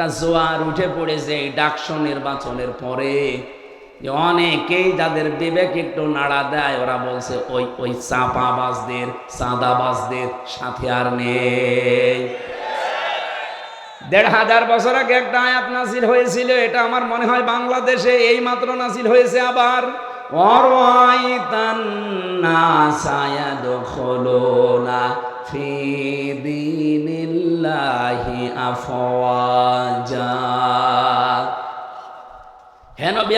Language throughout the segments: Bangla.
একটা জোয়ার উঠে পড়েছে এই ডাকসো নির্বাচনের পরে অনেকেই যাদের বিবেক একটু নাড়া দেয়, ওরা বলছে, ওই ওই চাপাবাজদের, চাঁদাবাজদের সাথে আর নেই। দেড় হাজার বছর আগে একটা আয়াত নাসিল হয়েছিল, এটা আমার মনে হয় বাংলাদেশে এই মাত্র নাসিল হয়েছে আবার। অরওয়াইতান নাসায়াদখুলুনা ফি দীনিল্লাহি আফওয়াজা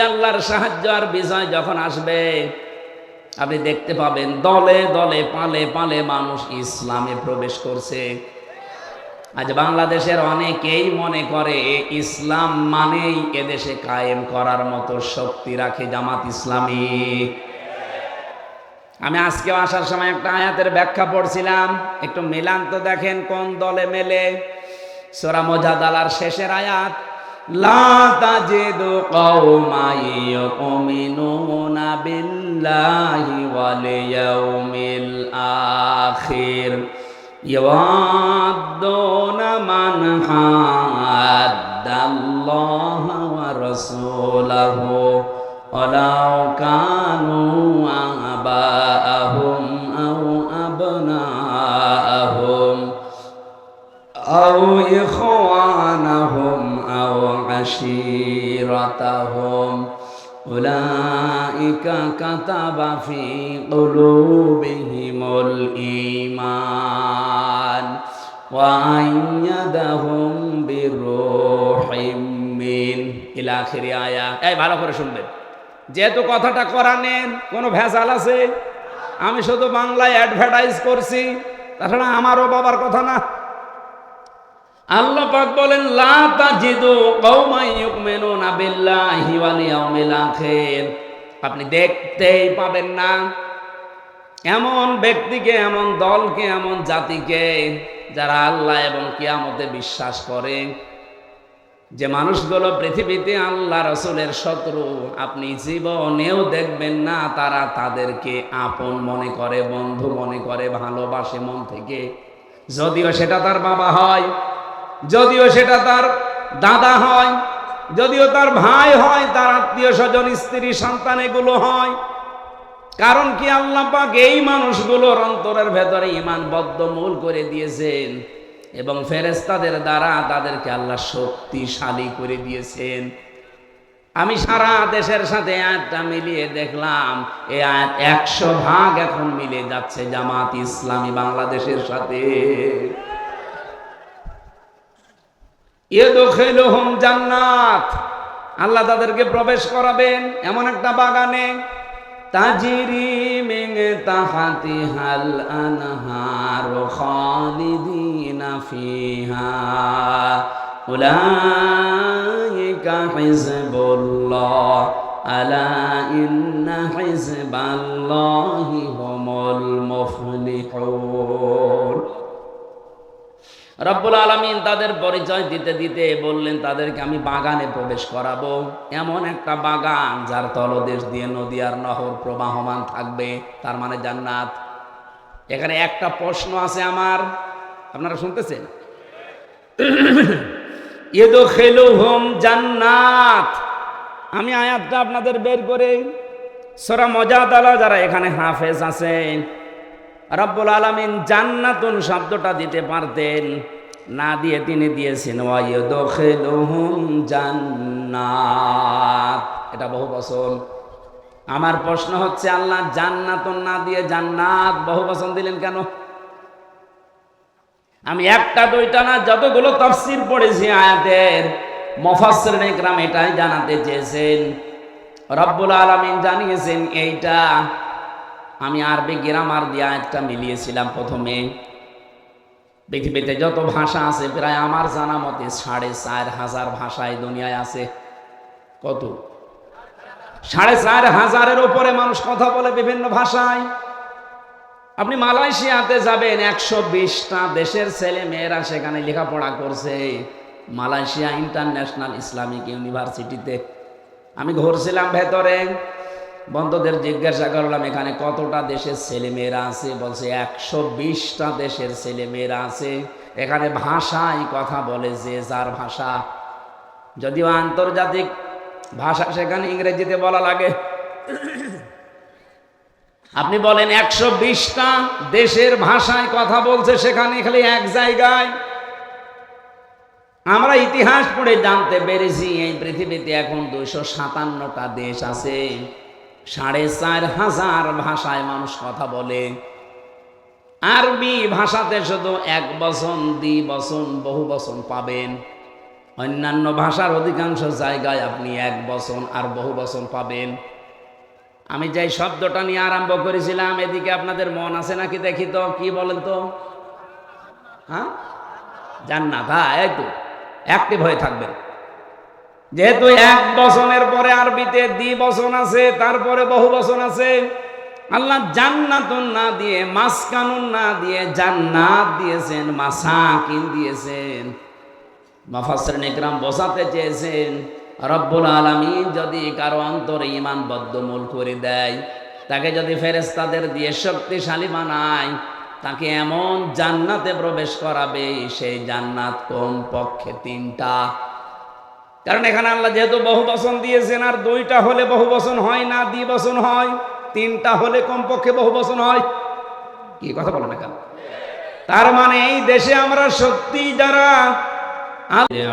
আল্লাহর সাহায্য আর বিজয় যখন আসবে, আপনি দেখতে পাবেন দলে দলে পালে পালে মানুষ ইসলামে প্রবেশ করছে। আজ বাংলাদেশের অনেকেই মনে করে ইসলাম মানেই এদেশে কায়েম করার মতো শক্তি রাখে জামাত ইসলামী। আমি আজকেও আসার সময় একটা আয়াতের ব্যাখ্যা পড়ছিলাম। একটু মিলান তো দেখেন কোন দলে মেলে। সোরা মজাদালার শেষের আয়াত, লা তাজিদু কওমাই ইউমিনুনা বিল্লাহি ওয়াল ইয়াউমিল আখির ইয়াদুনা মান হাদাল্লাহ ওয়া রাসূলাহু, ওয়ালাউ কানু آباءهم أو أبناءهم أو إخوانهم أو عشيرتهم أولئك كتب في قلوبهم الإيمان وأيدهم بروح من إلى آخر آية এই ভালো করে শুনবেন যেহেতু কথাটা কোরআনের কোনো ভেজাল আছে, আমি শুধু বাংলায় অ্যাডভার্টাইজ করছি, তাছাড়া আমারও বাবার কথা না। আল্লাহ পাক বলেন, লা তাজিদু কওমান ইউমিনুনা বিল্লাহি ওয়াল ইয়াউমিল আখির। আপনি দেখতেই পাবেন না, এমন ব্যক্তিকে, এমন দলকে, এমন জাতিকে যারা আল্লাহ এবং কিয়ামতে বিশ্বাস করে। যে মানুষগুলো পৃথিবীতে আল্লাহ রসুলের শত্রু, আপনি জীবনেও দেখবেন না তারা তাদেরকে আপন মনে করে, বন্ধু মনে করে, ভালোবাসে মন থেকে। যদিও সেটা তার বাবা হয়, যদিও সেটা তার দাদা হয়, যদিও তার ভাই হয়, তার আত্মীয় স্বজন, স্ত্রী, সন্তান এগুলো হয়। কারণ কি আল্লাহ পাক এই মানুষগুলোর অন্তরের ভেতরে ইমান বদ্ধমূল করে দিয়েছেন। এবং ফেরেস্তাদের দ্বারা তাদেরকে আল্লাহ শক্তিশালী করে দিয়েছেন। আমি সারা দেশের সাথে আয়াতটা মিলিয়ে দেখলাম, এই আয়াত একশো ভাগ এখন মিলে যাচ্ছে জামাত ইসলামী বাংলাদেশের সাথে। জান্নাত। আল্লাহ তাদেরকে প্রবেশ করাবেন এমন একটা বাগানে। تجري من تحتها الأنهار خالدين فيها. أولئك حزب الله. ألا إن حزب الله هم المفلحون. রব্বুল আলমিন তাদের পরিচয় দিতে দিতে বললেন, তাদেরকে আমি বাগানে প্রবেশ করাবো। এমন একটা বাগান যার তলদেশ দিয়ে নদী আর নহর প্রবাহমান থাকবে। তার মানে জান্নাত। এখানে একটা প্রশ্ন আছে আমার। আপনারা শুনতেছেন? ইদো খেলু হোম জান্নাত। আমি আয়াতটা আপনাদের বের করে, সোরা মজাদালা যারা এখানে হাফেজ আছেন, রব্বুল আলমিন জান্নাতুন শব্দটা দিতে পারতেন। না দিয়ে তিনি দিয়েছেন জান্নাত। এটা বহু বছর আমার প্রশ্ন হচ্ছে, আল্লাহ জান্নাতুন না দিয়ে জান্নাত বহু বছর দিলেন কেন? আমি একটা, দুইটা না, যতগুলো তফসির পড়েছি আয়াতের মফাসের গ্রাম এটাই জানাতে চেয়েছেন। রব্বুল আলমিন জানিয়েছেন, এইটা আমি আরবি গ্রামার দিয়ে একটা মিলিয়েছিলাম প্রথমে। পৃথিবীতে যত ভাষা আছে, প্রায় আমার জানা মতে সাড়ে চার হাজার ভাষায় দুনিয়ায় আছে। কত? সাড়ে চার হাজারের ওপরে মানুষ কথা বলে বিভিন্ন ভাষায়। আপনি মালয়েশিয়াতে যাবেন, একশো বিশটা দেশের ছেলে মেয়েরা সেখানে লেখাপড়া করছে। মালয়েশিয়া ইন্টারন্যাশনাল ইসলামিক ইউনিভার্সিটিতে। আমি ঘুরছিলাম ভেতরে। বন্ধুদের জিজ্ঞাসা করলাম, এখানে কতটা দেশের ছেলে মেয়েরা আছে? বলছে, একশো বিশটা দেশের ছেলে মেয়েরা আছে। এখানে ভাষায় কথা বলে যে যার ভাষা। যদিও আন্তর্জাতিক ভাষা সেখানে ইংরেজিতে বলা লাগে। আপনি বলেন, একশো বিশটা দেশের ভাষায় কথা বলছে সেখানে খালি এক জায়গায়? আমরা ইতিহাস পড়ে জানতে পেরেছি, এই পৃথিবীতে এখন দুইশো সাতান্নটা দেশ আছে। সাড়ে চার হাজার ভাষায় মানুষ কথা বলে। আরবি ভাষাতে শুধু এক বচন দ্বি বচন, বহু বচন পাবেন। অন্যান্য ভাষার অধিকাংশ জায়গায় আপনি এক বচন আর বহু বচন পাবেন। আমি যে শব্দটা নিয়ে আরম্ভ করেছিলাম, এদিকে আপনাদের মন আছে নাকি দেখি তো? কি বলেন তো? হ্যাঁ? জান্নাত হ্যাঁ এই তো। অ্যাক্টিভ হয়ে থাকবেন। যেহেতু এক বছরের পরে আরবিতে দ্বি বচন আছে, তারপরে বহু বচন আছে, আল্লাহ জান্নাতুন না দিয়ে, মাসকানুন না দিয়ে, জান্নাত দিয়েছেন, মাসাকিন দিয়েছেন। মাফাসর নিকরাম বসাতে চেয়েছেন, রব্বুল আলমিন যদি কারও অন্তরে ইমান বদ্ধমূল করে দেয়, তাকে যদি ফেরেস্তাদের দিয়ে শক্তিশালী বানায়, তাকে এমন জান্নাতে প্রবেশ করাবে, সেই জান্নাত কম পক্ষে তিনটা কারণ এখানে আল্লাহ যেহেতু বহু বসন দিয়েছেন, আর দুইটা হলে বহু বসন হয় না দ্বি বসন হয়, তিনটা হলে কমপক্ষে বহু বসন হয়। কি কথা বলেন এখানে? তার মানে এই দেশে আমরা সত্যি যারা আল্লাহ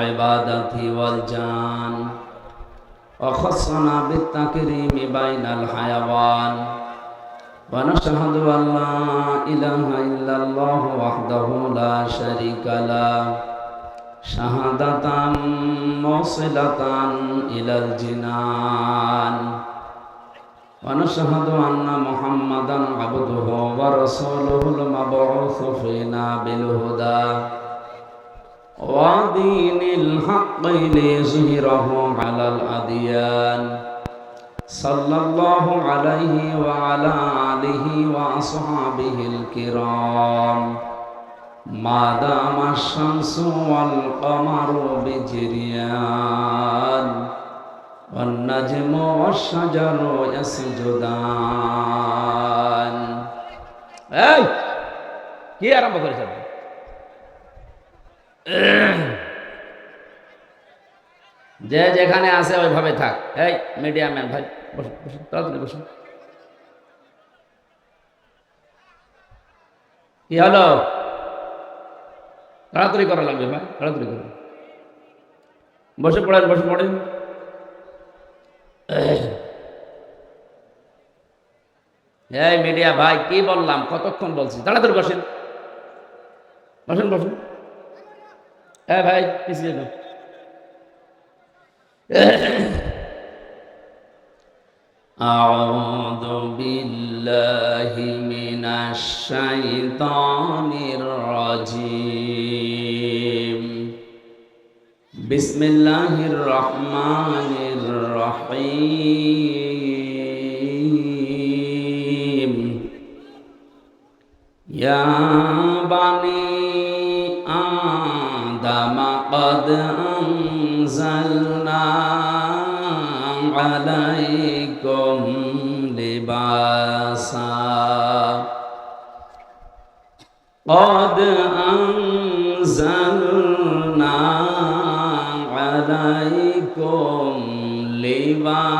شهادة موصلة إلى الجنان ونشهد أن محمدا عبده ورسوله المبعوث فينا بالهدى ودين الحق ليظهره على الأديان صلى الله عليه وعلى آله وأصحابه الكرام ما دام الشمس والقمر بجريان والنجم والشجر يسجدان এই কি আরম্ভ করেছে আপনি? যে যেখানে আছে ওইভাবে থাক এই মিডিয়া ম্যান ভাই বসুন বসুন তাড়াতাড়ি বসুন কি হলো তাড়াতাড়ি করা লাগবে ভাই তাড়াতাড়ি করুন বসে পড়েন বসে পড়েন এই মিডিয়া ভাই কি বললাম কতক্ষণ বলছি তাড়াতাড়ি বসেন বসেন বসুন হ্যাঁ ভাই পিছিয়ে যাও أعوذ بالله من الشيطان الرجيم بسم الله الرحمن الرحيم. يا بني آدم قد أنزلنا عليكم لباسا. قد عليكم لباسا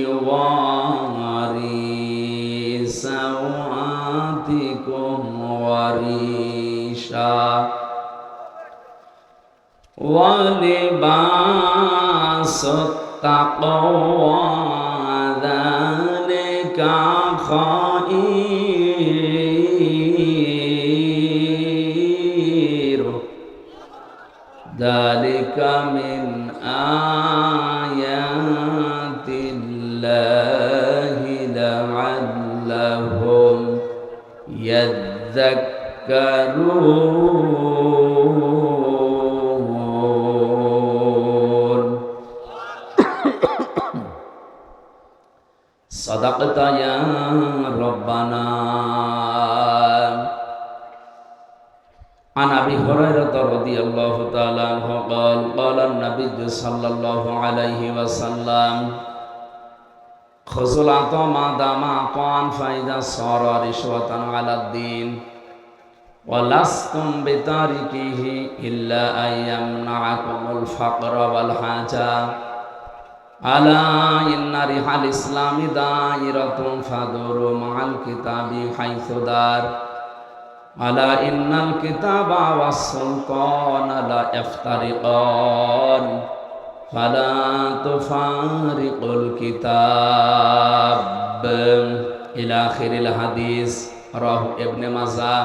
يواري سوآتكم وريشا ولباس التقوى ذلك خير يذكرون صدقت يا ربنا. عن أبي هريرة رضي الله تعالى عنه قال قال النبي صلى الله عليه وسلم العطاء ما دام عطاء فإذا صار رشوه على الدين. ওয়ালাস্তুম বিতারিকিহি ইল্লা আইয়ামনাআকুমুল ফাকর ওয়াল হাজা। আলা ইন্না রিহাল ইসলামি দাইরাতুন ফাদুরু মা'আল কিতাবি হাইসু দার। আলা ইন্নাল কিতাবা ওয়াস সুলতানা লা ইফতারিকান ফালা তুফারিকুল কিতাব। ইলা আখিরিল হাদিস, রাহ ইবনে মাজাহ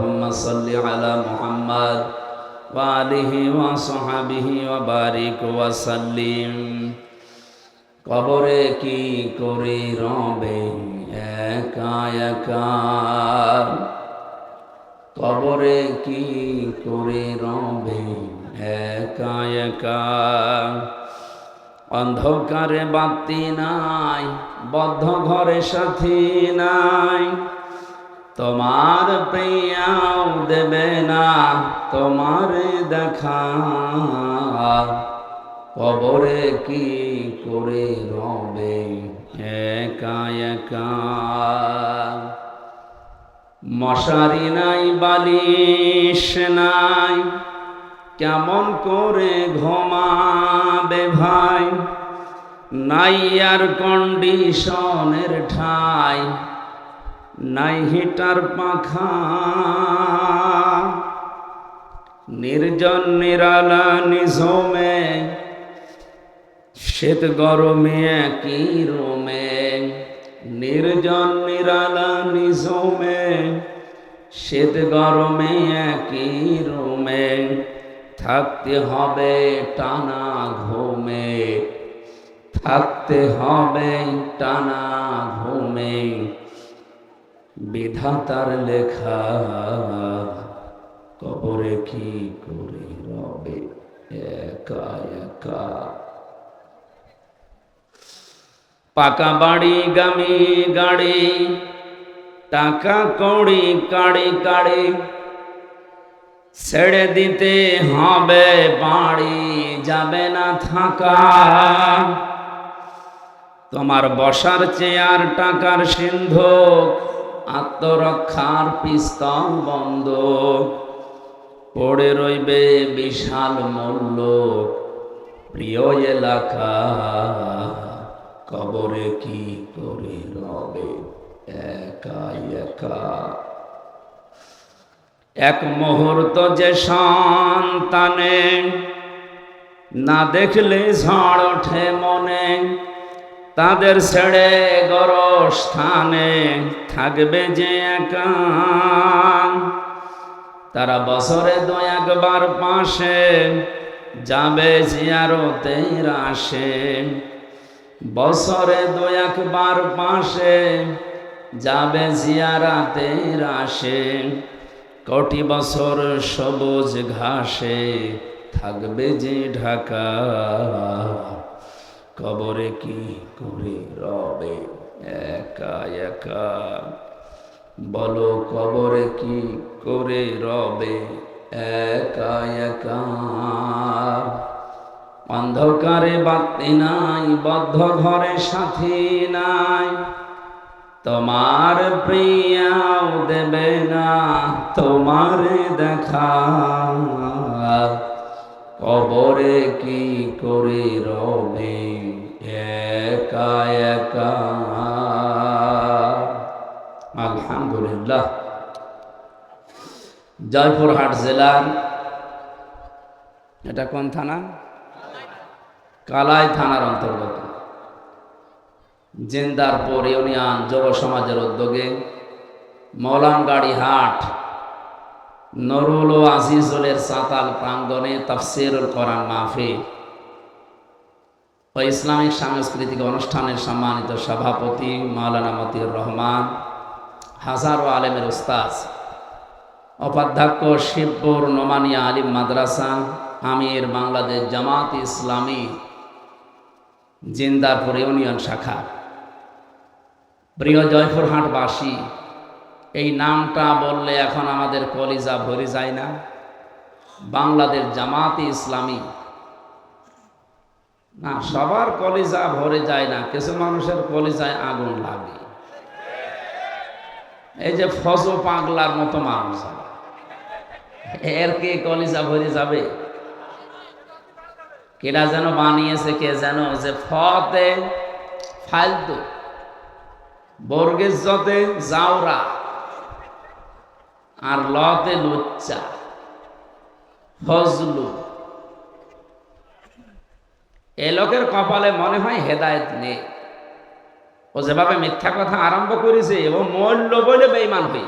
اللهم صل على محمد وآله وصحبه وبارك وسلم কবরে কি করি রবে একা একা কবরে কি করে রবে একা একা অন্ধকারে বাতি নাই বদ্ধ ঘরে সাথী নাই তোমার প্রিয়াও দেবে না, তোমার দেখা। কবরে কি করে রবে? একা একা। মশারি নাই, বালিশ নাই, কেমন করে ঘুমাবে ভাই? নাই আর কন্ডিশনের ঠাই। নাই হিটার পাখা। নির্জন নিরালা নিঝমে, শীত গরমে একই রোমে। নির্জন নিরালা নিঝমে, শীত গরমে একই রুমে। থাকতে হবে টানা ঘুমে, থাকতে হবে টানা ঘুমে। বিধাতার লেখা, কবরে কি করে রবে? একা একা। পাকা বাড়ি, গামি গাড়ি, টাকা কড়ি, কাড়ি কাড়ি। ছেড়ে দিতে হবে বাড়ি, যাবে না থাকা। তোমার বসার চেয়ার, টাকার সিন্ধুক আত্মরক্ষার পিস্তল বন্ধ। পড়ে রইবে বিশাল মূল্য। প্রিয় এলাকা, কবরে কি করে রবে? একা একা। এক মুহূর্ত যে সন্তানে না দেখলে ঝড় ওঠে মনে। তাদের ছেড়ে গর স্থানে থাকবে যে একা তারা বছরে দু একবার পাশে যাবে জিয়ারতে আসে বছরে দু একবার পাশে যাবে জিয়ারাতে আসে কোটি বছর সবুজ ঘাসে থাকবে যে ঢাকা। কবরে কি করে রবে? একা একা। বলো, কবরে কি করে রবে? একা একা। অন্ধকারে বাতি নাই, বদ্ধ ঘরে সাথী নাই। তোমার প্রিয়াও দেবে না, তোমার দেখা। কবরে কি করে রবে? একা একা। আলহামদুলিল্লাহ। জয়পুরহাট জেলার এটা কোন থানা? কালাই থানার অন্তর্গত। জিন্দারপুর ইউনিয়ন যুব সমাজের উদ্যোগে মৌলানগাড়ি হাট নরুল ও আজিজুলের সাঁতাল প্রাঙ্গণে তফসিরুল কোরআন মাহফিল। ও ইসলামিক সাংস্কৃতিক অনুষ্ঠানের সম্মানিত সভাপতি মাওলানা মতিউর রহমান, হাজারো আলেমের উস্তাজ উপাধ্যক্ষ শিবপুর নোমানিয়া আলিম মাদ্রাসা, আমির বাংলাদেশ জামাত ইসলামী জিন্দারপুর ইউনিয়ন শাখা। প্রিয় জয়পুরহাটবাসী এই নামটা বললে এখন আমাদের কলিজা ভরে যায় না। বাংলাদেশ জামাতি ইসলামী। না, সবার কলিজা ভরে যায় না, কিছু মানুষের কলিজায় আগুন লাগে। এই যে ফজ পাগলার মতো মানুষ এর কি কলিজা ভরে যাবে? কেটা যেন বানিয়েছে কে যেন যে ফতে, ফালতু। বর্গের যতে জাওরা। আর লতে লুচ্চা, ফজলু। এ লোকের কপালে মনে হয় হেদায়েত নেই। ও যেভাবে মিথ্যা কথা আরম্ভ করেছে এবং মূল্য বলে বেইমান হই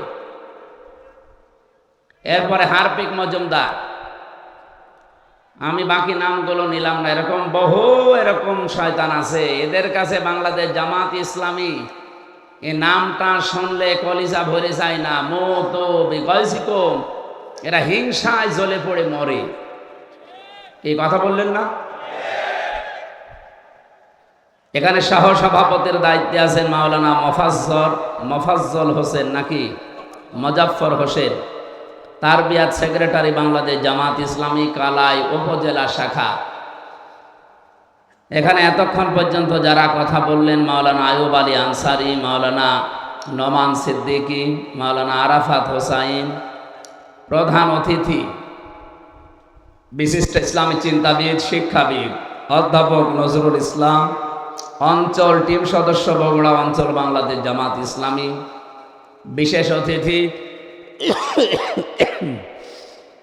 এরপরে হারপিক মজুমদার, আমি বাকি নামগুলো নিলাম না, এরকম বহু এরকম শয়তান আছে। এদের কাছে বাংলাদেশ জামাত ইসলামী এ নামটা শুনলে কলিজা ভরে যায় না। মতো এরা হিংসায় জ্বলে পড়ে, মরে। এই কথা বললেন না? এখানে সহ সভাপতির দায়িত্বে আছেন মাওলানা মফাজ্জর মফাজ্জল হোসেন নাকি? মজাফর হোসেন। তার বিয়াদ সেক্রেটারি বাংলাদেশ জামাত ইসলামী, কালাই উপজেলা শাখা। এখানে এতক্ষণ পর্যন্ত যারা কথা বললেন, মাওলানা আয়ুব আলী আনসারি, মাওলানা নমান সিদ্দিকী, মাওলানা আরাফাত হোসাইন, প্রধান অতিথি, বিশিষ্ট ইসলামী চিন্তাবিদ, শিক্ষাবিদ, অধ্যাপক নজরুল ইসলাম, অঞ্চল টিম সদস্য বগুড়া অঞ্চল বাংলাদেশ জামাত ইসলামী, বিশেষ অতিথি,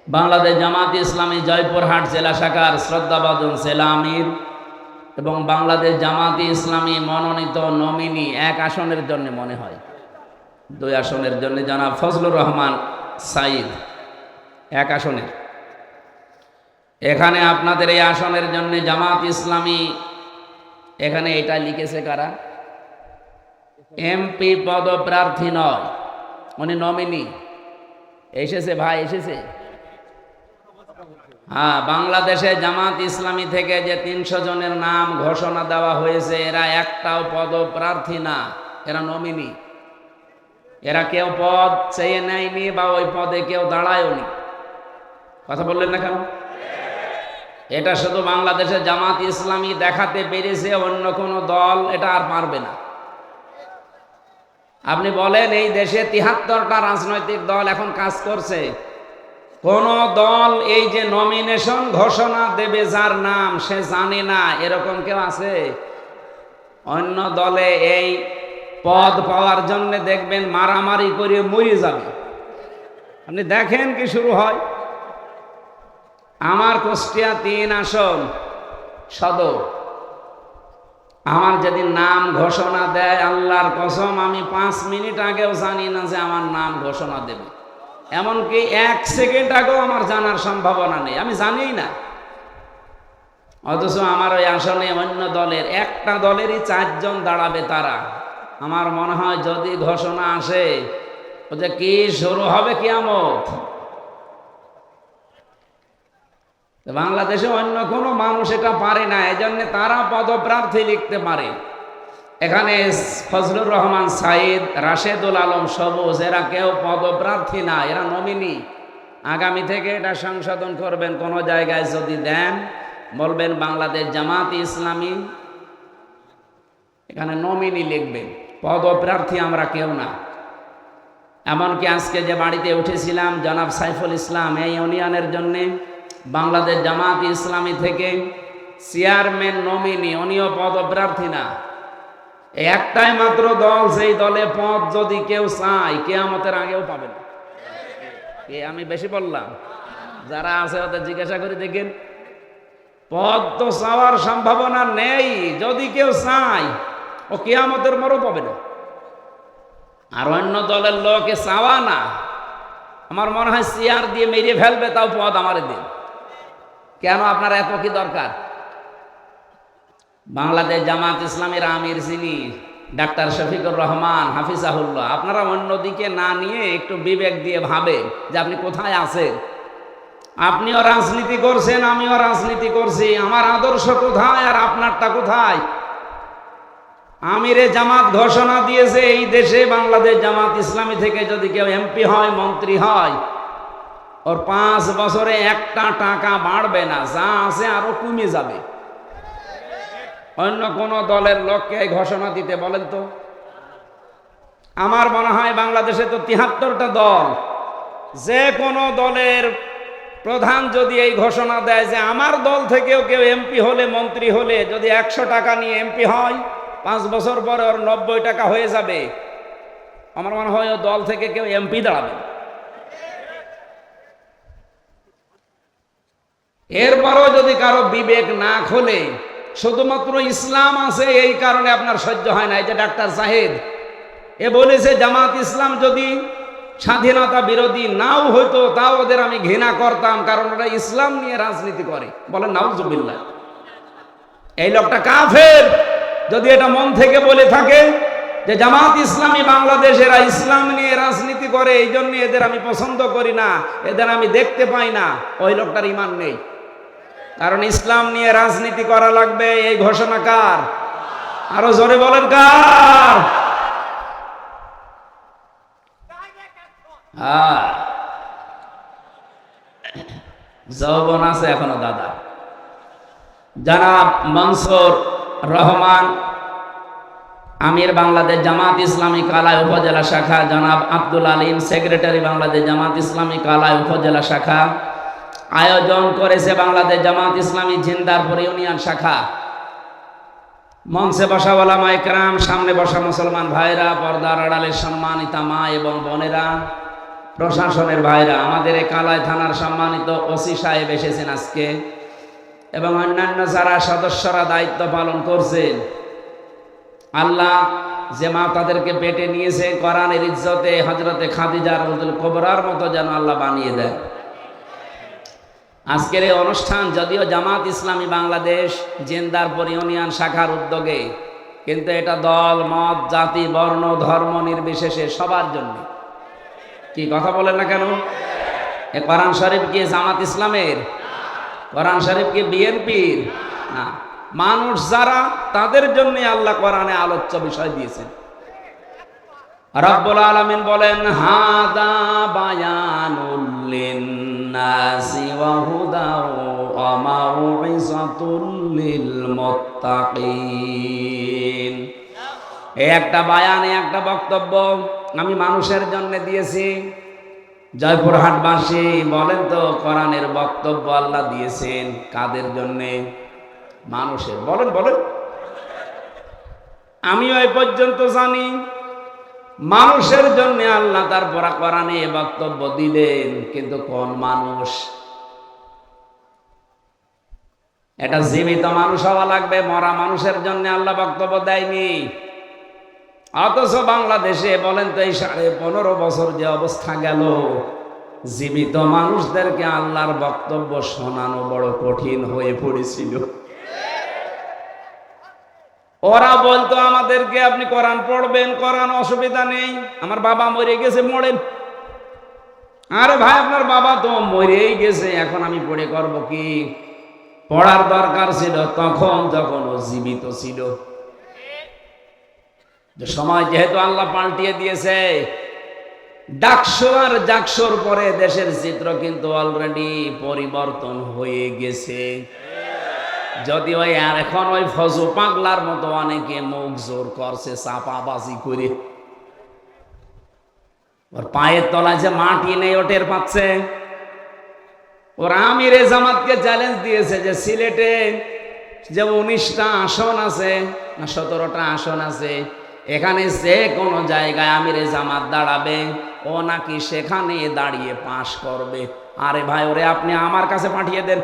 বাংলাদেশ জামাত ইসলামী জয়পুরহাট জেলা শাখার শ্রদ্ধাভাজন জেলা আমির এবং বাংলাদেশ জামাতি ইসলামী মনোনীত নমিনি এক আসনের জন্য মনে হয়। দুই আসনের জন্য জনাব ফজলুর রহমান সাইদ, এক আসনের। এখানে আপনাদের এই আসনের জন্য জামাত ইসলামী, এখানে এটা লিখেছে কারা? এমপি পদপ্রার্থী নয়, উনি নমিনি। এসেছে ভাই, এসেছে? হ্যাঁ বাংলাদেশে জামাত ইসলামী থেকে যে তিনশো জনের নাম ঘোষণা দেওয়া হয়েছে, এরা একটাও পদপ্রার্থী না, এরা নমিনি। এরা কেউ পদ চেয়ে নেয়নি বা ওই পদে কেউ দাঁড়ায়নি। কথা বললেন না কেন? এটা শুধু বাংলাদেশে জামাত ইসলামী দেখাতে পেরেছে, অন্য কোনো দল এটা আর পারবে না। আপনি বলেন এই দেশে তিহাত্তরটা রাজনৈতিক দল এখন কাজ করছে। কোন দল এই যে নমিনেশন ঘোষণা দেবে যার নাম সে জানে না, এরকম কেউ আছে? অন্য দলে এই পদ পাওয়ার জন্য দেখবেন মারামারি করে মরে যাবে। আপনি দেখেন কি শুরু হয়? আমার কুষ্টিয়া তিন আসন সদর। আমার যেদিন নাম ঘোষণা দেয় আল্লাহর কসম, আমি পাঁচ মিনিট আগেও জানি না যে আমার নাম ঘোষণা দেবে। এমনকি এক সেকেন্ড আগেও আমার জানার সম্ভাবনা নেই। আমি জানি না। অথচ আমার ওই আসনে অন্য দলের, একটা দলেরই চারজন দাঁড়াবে তারা। আমার মনে হয় যদি ঘোষণা আসে, ও যে কি শুরু হবে কিয়ামত? বাংলাদেশে অন্য কোনো মানুষ এটা পারে না, এজন্য তারা পদপ্রার্থী লিখতে পারে। এখানে ফজলুর রহমান সাইদ, রাশেদুল আলম সবুজ, এরা কেউ পদপ্রার্থী না, এরা নমিনি। আগামী থেকে এটা সংশোধন করবেন, কোনো জায়গায় যদি দেন, বলবেন বাংলাদেশ জামাত ইসলামী। এখানে নমিনি লিখবেন, পদপ্রার্থী আমরা কেউ না। এমনকি আজকে যে বাড়িতে উঠেছিলাম, জনাব সাইফুল ইসলাম, এই ইউনিয়নের জন্যে বাংলাদেশ জামাত ইসলামী থেকে চেয়ারম্যান, নমিনি, উনিও পদপ্রার্থী না। একটাই মাত্র দল, সেই দলে পথ যদি কেউ চায়, কেয়ামতের আগেও পাবে না। কে আমি বেশি বললাম? যারা আছে ওদের জিজ্ঞাসা করে দেখেন। পদ তো চাওয়ার সম্ভাবনা নেই, যদি কেউ চায়, ও কেয়ামতের মরও পাবে না। আর অন্য দলের লোকে চাওয়া না। আমার মনে হয় চেয়ার দিয়ে মেরে ফেলবে, তাও পদ আমার দিন কেন? আপনার এত কি দরকার? বাংলাদেশ জামাত ইসলামের আমির যিনি, ডাক্তার শফিকুর রহমান, হাফিজাহুল্লাহ, আপনারা অন্যদিকে না নিয়ে একটু বিবেক দিয়ে ভাবে যে আপনি কোথায় আছেন। আপনিও রাজনীতি করছেন, আমিও রাজনীতি করছি, আমার আদর্শ কোথায় আর আপনারটা কোথায়? আমিরে জামাত ঘোষণা দিয়েছে, এই দেশে বাংলাদেশ জামাত ইসলামী থেকে যদি কেউ এমপি হয়, মন্ত্রী হয়, ওর পাঁচ বছরে একটা টাকা বাড়বে না, যা আছে আরও কমে যাবে। অন্য কোন দলের লোককে এই ঘোষণা দিতে বলেন তো। আমার মনে হয় বাংলাদেশে তো তিহাত্তরটা দল, যে কোনো দলের প্রধান যদি এই ঘোষণা দেয় যে আমার দল থেকেও কেউ এমপি হলে, মন্ত্রী হলে, যদি একশো টাকা নিয়ে এমপি হয়, পাঁচ বছর পরে ওর নব্বই টাকা হয়ে যাবে। আমার মনে হয় ও দল থেকে কেউ এমপি দাঁড়াবে এরপরও যদি কারও বিবেক না খোলে শুধুমাত্র ইসলাম আছে, এই কারণে আপনার সহ্য হয় না। এই যে ডাক্তার সাহেব, এ বলেছে, জামাত ইসলাম যদি স্বাধীনতা বিরোধী নাও হইতো, তাও ওদের আমি ঘৃণা করতাম, কারণ ওরা ইসলাম নিয়ে রাজনীতি করে। বলেন, নাউজুবিল্লাহ। এই লোকটা কাফের। যদি এটা মন থেকে বলে থাকে যে জামাত ইসলামী বাংলাদেশেরা ইসলাম নিয়ে রাজনীতি করে, এই জন্য এদের আমি পছন্দ করি না, এদের আমি দেখতে পাই না, ওই লোকটার ইমান নেই। কারণ ইসলাম নিয়ে রাজনীতি করা লাগবে, এই ঘোষণা কার? আরও জোরে বলেন কার? হ্যাঁ। যৌবন আছে এখনও, দাদা। জানাব মনসুর রহমান, আমির বাংলাদেশ জামাত ইসলামী কালায় উপজেলা শাখা। জনাব আব্দুল আলিম, সেক্রেটারি বাংলাদেশ জামাত ইসলামী কালায় উপজেলা শাখা। আয়োজন করেছে বাংলাদেশ জামাত ইসলামী জিন্দারপুর ইউনিয়ন শাখা। মঞ্চে বসা ওলামা একরাম, সামনে বসা মুসলমান ভাইরা, পর্দার আড়ালের সম্মানিতা মা এবং বোনেরা, প্রশাসনের ভাইরা, আমাদের এই কালায় থানার সম্মানিত ওসি সাহেব এসেছেন আজকে এবং অন্যান্য যারা সদস্যরা দায়িত্ব পালন করছেন, আল্লাহ যে মা তাদেরকে পেটে নিয়েছে, কোরআনের ইজ্জতে হজরতে খাদিজা কবরার মতো যেন আল্লাহ বানিয়ে দেয় আজকের এই অনুষ্ঠান যদিও জামাত ইসলামী বাংলাদেশ জেন্দারপুর ইউনিয়ন শাখার উদ্যোগে, কিন্তু এটা দল, মত, জাতি, বর্ণ, ধর্ম নির্বিশেষে সবার জন্য। কি কথা বলেন না কেন? এ কোরআন শরীফ কি জামাত ইসলামের? কোরআন শরীফ কি বিএনপির? না। মানুষ যারা, তাদের জন্য আল্লাহ কোরআনে আলোচ্য বিষয় দিয়েছেন। রব্বুল আলামিন বলেন, হাদা বায়ানুল ওয়া ওয়া মাউইযাতুল লিল মুত্তাকিন এই একটা বায়ান একটা বক্তব্য আমি মানুষের জন্য দিয়েছি। জয়পুরহাটবাসী, বলেন তো, কোরআনের বক্তব্য আল্লাহ দিয়েছেন কাদের জন্যে? মানুষের। বলেন বলেন। আমিও এই পর্যন্ত জানি। মানুষের জন্য আল্লাহ তার পরা কোরআনে বক্তব্য দিলেন কিন্তু কোন মানুষ? এটা জীবিত মানুষ হওয়া লাগবে, মরা মানুষের জন্য আল্লাহ বক্তব্য দেয়নি। অথচ বাংলাদেশে বলেন তো এই সাড়ে পনেরো বছর যে অবস্থা গেল, জীবিত মানুষদেরকে আল্লাহর বক্তব্য শোনানো বড় কঠিন হয়ে পড়েছিল। ওরা বলতো, আমাদেরকে আপনি কোরআন পড়বেন, কোরআন অসুবিধা নেই। আমার বাবা মরে গেছে, মরেন। আরে ভাই, আপনার বাবা তো মরেই গেছে, এখন আমি পড়ে করব কি? পড়ার দরকার ছিল, তখন যখন ও জীবিত ছিল। সময় যেহেতু আল্লাহ পাল্টিয়ে দিয়েছে ডাকশো আর পরে দেশের চিত্র কিন্তু অলরেডি পরিবর্তন হয়ে গেছে। যদি ওই আর এখন ওই ফজু পাগলার মতো অনেকে মুখ জোর করছে, চাপাবাজি করে। ওর পায়ের তলায় যে মাটি নেই ওটের পাচ্ছে। ওর আমির জামাতকে চ্যালেঞ্জ দিয়েছে যে সিলেটে যে উনিশটা আসন আছে, না সতেরোটা আসন আছে, এখানে যে কোনো জায়গায় আমির জামাত দাঁড়াবে, ও নাকি সেখানে দাঁড়িয়ে পাশ করবে। আরে ভাই, ওরে আপনি আমার কাছে পাঠিয়ে দেন।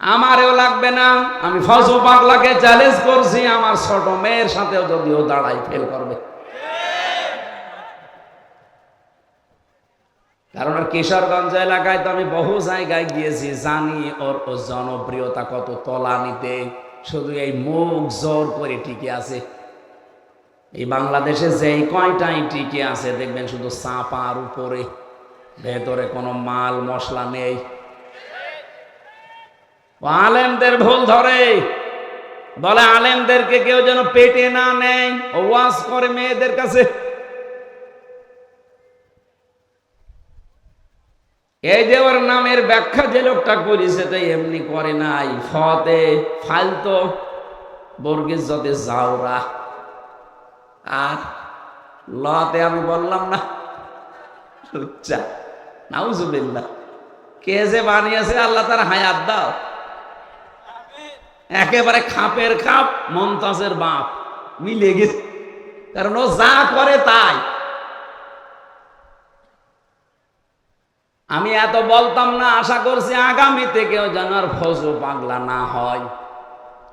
আমারও লাগবে না, আমি ফজু পাগলাকে চ্যালেঞ্জ করছি, আমার ছোট মেয়ের সাথেও যদিও দাঁড়াই ফেল করবে। কারণ ওর কিশোরগঞ্জ এলাকায় তো আমি বহু জায়গায় গিয়েছি, জানি ওর ও জনপ্রিয়তা কত তলানিতে, শুধু এই মুখ জোর করে টিকে আছে। এই বাংলাদেশে যেই কয়টাই টিকে আছে, দেখবেন শুধু চাপার উপরে, ভেতরে কোনো মাল মশলা নেই। আলেমদের ভুল ধরে। বলে আলেমদেরকে কেউ যেন পেটে না নেয় ওয়াজ করে মেয়েদের কাছে। এই যে ওর নামের ব্যাখ্যা যে লোকটা করেছে, তাই এমনি করে নাই। ফতে, ফালতো বর্গিস যতে যাওরা আর লতে আমি বললাম না নাউজুবিল্লাহ। কে যে বানিয়েছে, আল্লাহ তার হায়াত দাও। একেবারে খাপের খাপ, মমতাজের বাপ। মিলে গেছে। কারণ ও যা করে তাই। আমি এত বলতাম না, আশা করছি আগামীতে কেউ যেন আর ফজু পাগলা না হয়।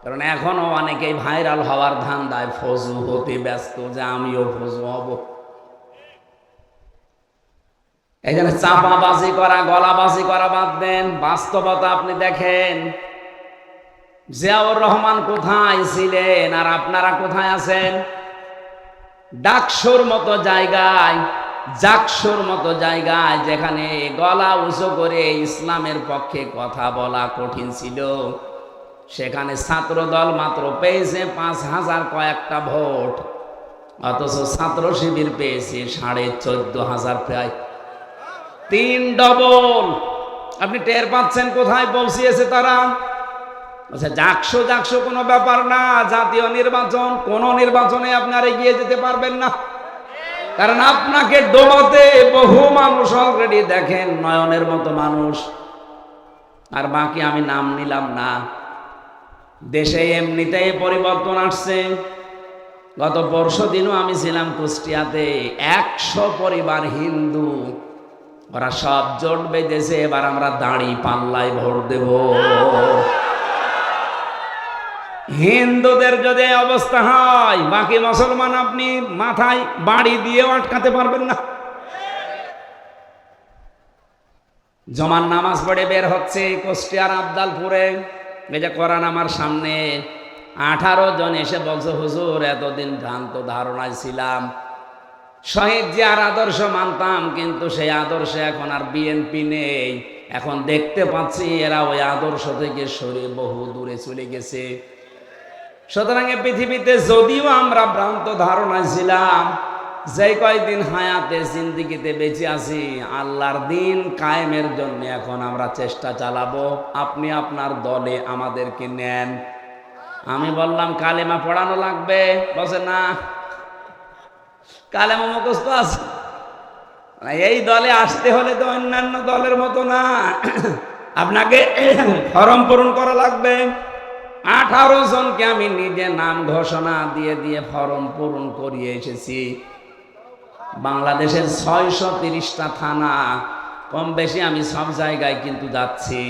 কারণ এখনও অনেকেই ভাইরাল হওয়ার ধান্দায় ফজু হতে ব্যস্ত যে আমিও ফজু হব। এই জন্য চাপাবাজি করা, গলাবাজি করা বাদ দেন। বাস্তবতা আপনি দেখেন। জিয়াউর রহমান কোথায় ছিলেন? আর আপনারা কোথায় আছেন? ডাকসুর মতো জায়গায়, জাকসুর মতো জায়গায় যেখানে গলা উঁচু করে ইসলামের পক্ষে কথা বলা কঠিন ছিল। সেখানে ছাত্র দল মাত্র পেয়েছে পাঁচ হাজার কয়েকটা ভোট। অথচ ছাত্র শিবির পেয়েছে সাড়ে চোদ্দ হাজার প্রায় তিন ডবল। আপনি টের পাচ্ছেন কোথায় পৌঁছিয়েছে তারা? আচ্ছা যাকশো যাকশো কোনো ব্যাপার না। জাতীয় নির্বাচন, কোন নির্বাচনে আপনার এগিয়ে যেতে পারবেন না। কারণ আপনাকে ডোবাতে বহু মানুষ অলরেডি দেখেন, নয়নের মতো মানুষ। আর বাকি আমি নাম নিলাম না। দেশে এমনিতেই পরিবর্তন আসছে। গত পরশু দিনও আমি ছিলাম কুষ্টিয়াতে। একশো পরিবার হিন্দু। ওরা সব জোট বেঁধেছে, এবার আমরা দাঁড়ি পাল্লায় ভোট দেব। হিন্দুদের যদি অবস্থা হয়, বাকি মুসলমান আপনি মাথায় বাড়ি দিয়েও আটকাতে পারবেন না। জমান নামাজ পড়ে বের হচ্ছে কুষ্টিয়ার আবদালপুরে। যে আমার সামনে, আঠারো জন এসে বলছে, হুজুর, এতদিন ভ্রান্ত ধারণায় ছিলাম। শহীদ যে আর আদর্শ মানতাম, কিন্তু সেই আদর্শে এখন আর বিএনপি নেই। এখন দেখতে পাচ্ছি এরা ওই আদর্শ থেকে সরে বহু দূরে চলে গেছে। সুতরাং এ পৃথিবীতে যদিও আমরা ভ্রান্ত ধারণায় ছিলাম, যে কয়দিন হায়াতে জিন্দিগিতে বেঁচে আছি, আল্লাহর দিন কায়েমের জন্য এখন আমরা চেষ্টা চালাবো। আপনি আপনার দলে আমাদেরকে নেন। আমি বললাম, কালেমা পড়ানো লাগবে? বসে না। কালেমা মুখস্থ আছে। এই দলে আসতে হলে তো অন্যান্য দলের মতো না। আপনাকে ফরম পূরণ করা লাগবে। আঠারো জনকে আমি নিজে নাম ঘোষণা দিয়ে দিয়ে ফরম পূরণ করিয়ে এসেছি। বাংলাদেশের ছয়শো তিরিশটা থানা, কম বেশি আমি সব জায়গায় কিন্তু যাচ্ছি।